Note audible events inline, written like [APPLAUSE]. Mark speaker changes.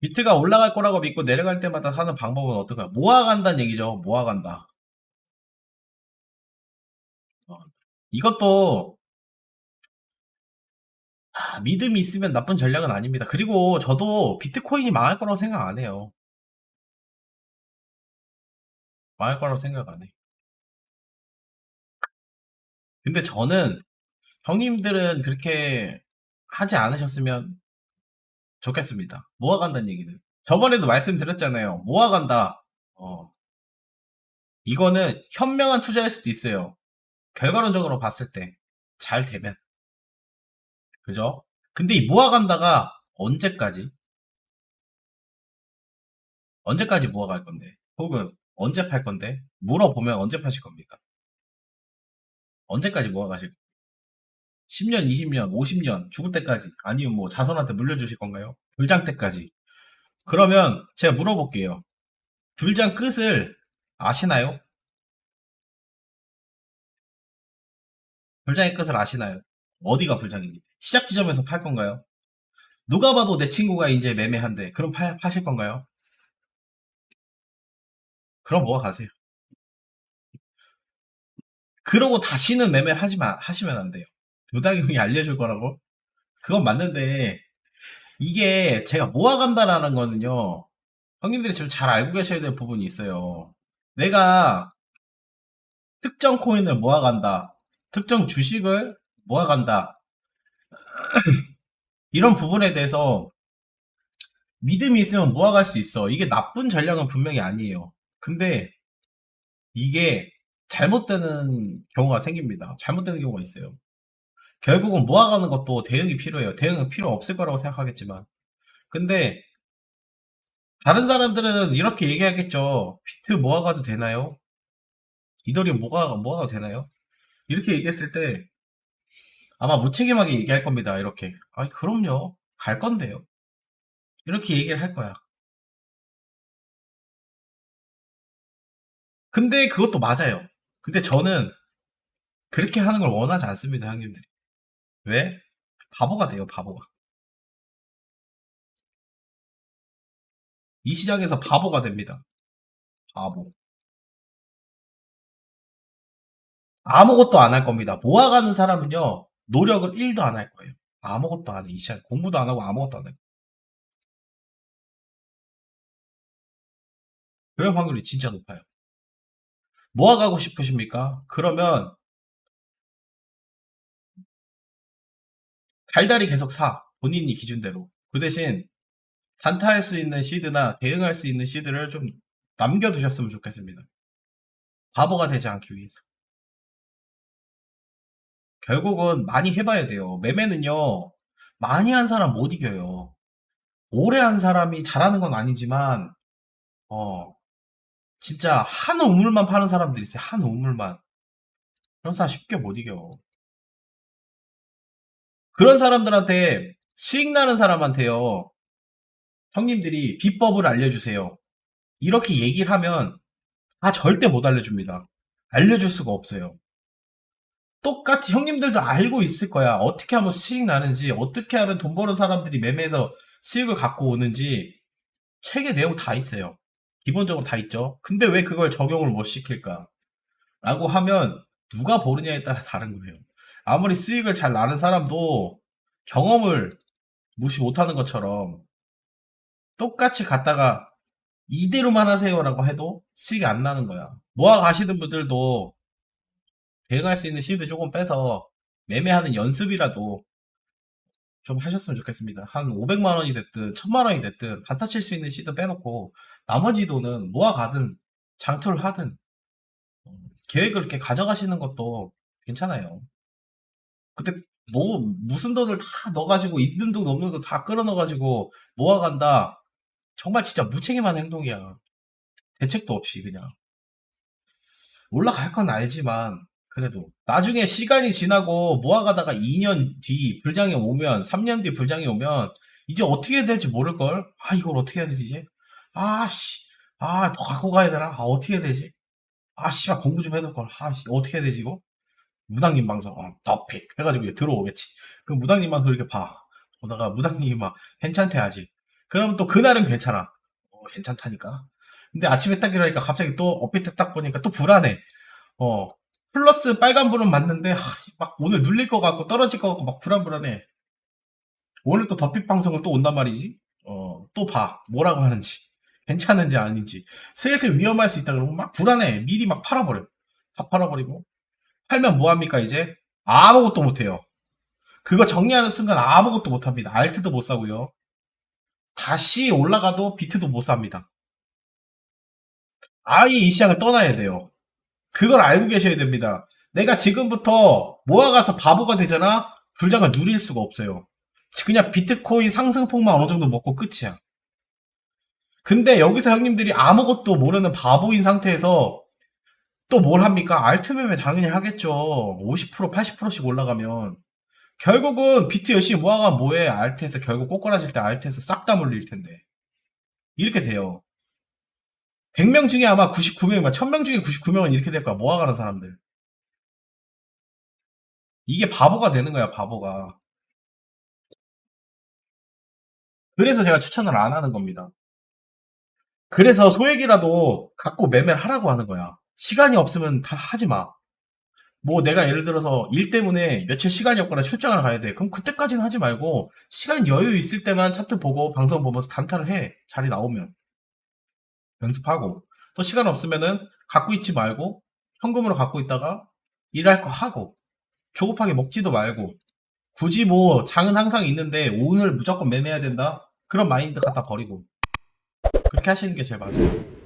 Speaker 1: 비트가 올라갈 거라고 믿고 내려갈 때마다 사는 방법은 어떤가요? 모아간다는 얘기죠. 모아간다. 어, 이것도 아, 믿음이 있으면 나쁜 전략은 아닙니다. 그리고 저도 비트코인이 망할 거라고 생각 안 해요. 망할 거라고 생각 안 해. 근데 저는 형님들은 그렇게 하지 않으셨으면 좋겠습니다. 모아간다는 얘기는. 저번에도 말씀드렸잖아요. 모아간다. 어. 이거는 현명한 투자일 수도 있어요. 결과론적으로 봤을 때. 잘 되면. 그죠? 근데 이 모아간다가 언제까지? 언제까지 모아갈 건데? 혹은 언제 팔 건데? 물어보면 언제 파실 겁니까? 언제까지 모아가실? 10년, 20년, 50년, 죽을 때까지? 아니면 뭐 자손한테 물려주실 건가요? 불장 때까지. 그러면 제가 물어볼게요. 불장 끝을 아시나요? 불장의 끝을 아시나요? 어디가 불장인지. 시작 지점에서 팔 건가요? 누가 봐도 내 친구가 이제 매매한대. 그럼 파, 파실 건가요? 그럼 모아 가세요. 그러고 다시는 매매를 하지 마, 하시면 안 돼요. 루다기 형이 알려줄 거라고? 그건 맞는데, 이게 제가 모아간다라는 거는요, 형님들이 지금 잘 알고 계셔야 될 부분이 있어요. 내가 특정 코인을 모아간다. 특정 주식을 모아간다. [CLEARS THROAT] 이런 부분에 대해서 믿음이 있으면 모아갈 수 있어. 이게 나쁜 전략은 분명히 아니에요. 근데 이게 잘못되는 경우가 생깁니다. 잘못되는 경우가 있어요. 결국은 모아가는 것도 대응이 필요해요. 대응은 필요 없을 거라고 생각하겠지만. 근데 다른 사람들은 이렇게 얘기하겠죠. 비트 모아가도 되나요? 이더리움 모아, 모아가도 되나요? 이렇게 얘기했을 때 아마 무책임하게 얘기할 겁니다. 이렇게. 아니, 그럼요. 갈 건데요. 이렇게 얘기를 할 거야. 근데 그것도 맞아요. 근데 저는 그렇게 하는 걸 원하지 않습니다, 형님들이. 왜? 바보가 돼요, 바보가. 이 시장에서 바보가 됩니다. 바보. 아무것도 안 할 겁니다. 모아가는 사람은요, 노력을 1도 안 할 거예요. 아무것도 안 해. 이 시장 공부도 안 하고 아무것도 안 해. 그럴 확률이 진짜 높아요. 모아가고 싶으십니까? 그러면 달달이 계속 사. 본인이 기준대로. 그 대신 단타할 수 있는 시드나 대응할 수 있는 시드를 좀 남겨두셨으면 좋겠습니다. 바보가 되지 않기 위해서. 결국은 많이 해봐야 돼요. 매매는요, 많이 한 사람 못 이겨요. 오래 한 사람이 잘하는 건 아니지만, 어, 진짜 한 우물만 파는 사람들이 있어요. 한 우물만. 그런 사람 쉽게 못 이겨. 그런 사람들한테 수익 나는 사람한테요. 형님들이 비법을 알려주세요. 이렇게 얘기를 하면 아 절대 못 알려줍니다. 알려줄 수가 없어요. 똑같이 형님들도 알고 있을 거야. 어떻게 하면 수익 나는지, 어떻게 하면 돈 버는 사람들이 매매해서 수익을 갖고 오는지 책에 내용 다 있어요. 기본적으로 다 있죠. 근데 왜 그걸 적용을 못 시킬까? 라고 하면 누가 모르냐에 따라 다른 거예요. 아무리 수익을 잘 나는 사람도 경험을 무시 못하는 것처럼 똑같이 갔다가 이대로만 하세요라고 해도 수익이 안 나는 거야. 모아 가시는 분들도 대응할 수 있는 시드 조금 빼서 매매하는 연습이라도 좀 하셨으면 좋겠습니다. 한 500만 원이 됐든 1000만 원이 됐든 단타 칠 수 있는 시드 빼놓고 나머지 돈은 모아가든 장투를 하든 어, 계획을 이렇게 가져가시는 것도 괜찮아요. 근데 뭐 무슨 돈을 다 넣어가지고 있는 돈 없는 돈 다 끌어넣어가지고 모아간다. 정말 진짜 무책임한 행동이야. 대책도 없이 그냥. 올라갈 건 알지만 그래도. 나중에 시간이 지나고 모아가다가 2년 뒤 불장이 오면 3년 뒤 불장이 오면 이제 어떻게 해야 될지 모를 걸? 아 이걸 어떻게 해야 되지 이제? 아씨. 아더 갖고 가야 되나? 아 어떻게 해야 되지? 아 씨발 공부 좀 해둘걸? 아 씨. 어떻게 해야 되지 이거 무당님 방송 어, 더픽 해가지고 이제 들어오겠지 그럼 무당님 방송 이렇게 봐 보다가 무당님이 막 괜찮대 하지 그럼 또 그날은 괜찮아. 어, 괜찮다니까. 근데 아침에 딱 일어나니까 갑자기 또 업비트 딱 보니까 또 불안해. 어, 플러스 빨간불은 맞는데, 하, 막 오늘 눌릴 것 같고 떨어질 것 같고 막 불안불안해. 오늘 또 덧빛 방송을 또 온단 말이지. 어, 또 봐. 뭐라고 하는지. 괜찮은지 아닌지. 슬슬 위험할 수 있다 그러면 막 불안해. 미리 막 팔아버려. 다 팔아버리고. 팔면 뭐합니까, 이제? 아무것도 못해요. 그거 정리하는 순간 아무것도 못합니다. 알트도 못 사고요. 다시 올라가도 비트도 못 삽니다. 아예 이 시장을 떠나야 돼요. 그걸 알고 계셔야 됩니다. 내가 지금부터 모아가서 바보가 되잖아? 불장을 누릴 수가 없어요. 그냥 비트코인 상승폭만 어느 정도 먹고 끝이야. 근데 여기서 형님들이 아무것도 모르는 바보인 상태에서 또 뭘 합니까? 알트 매매 당연히 하겠죠. 50% 80%씩 올라가면. 결국은 비트 열심히 모아가 뭐해? 알트에서 결국 꼬꾸라질 때 알트에서 싹 다 물릴 텐데. 이렇게 돼요. 100명 중에 아마 99명이면 1000명 중에 99명은 이렇게 될 거야. 모아가는 사람들. 이게 바보가 되는 거야, 바보가. 그래서 제가 추천을 안 하는 겁니다. 그래서 소액이라도 갖고 매매를 하라고 하는 거야. 시간이 없으면 다 하지 마. 뭐 내가 예를 들어서 일 때문에 며칠 시간이 없거나 출장을 가야 돼. 그럼 그때까지는 하지 말고 시간 여유 있을 때만 차트 보고 방송 보면서 단타를 해. 자리 나오면. 연습하고. 또 시간 없으면은 갖고 있지 말고 현금으로 갖고 있다가 일할 거 하고 조급하게 먹지도 말고 굳이 뭐 장은 항상 있는데 오늘 무조건 매매해야 된다? 그런 마인드 갖다 버리고 그렇게 하시는 게 제일 맞아요.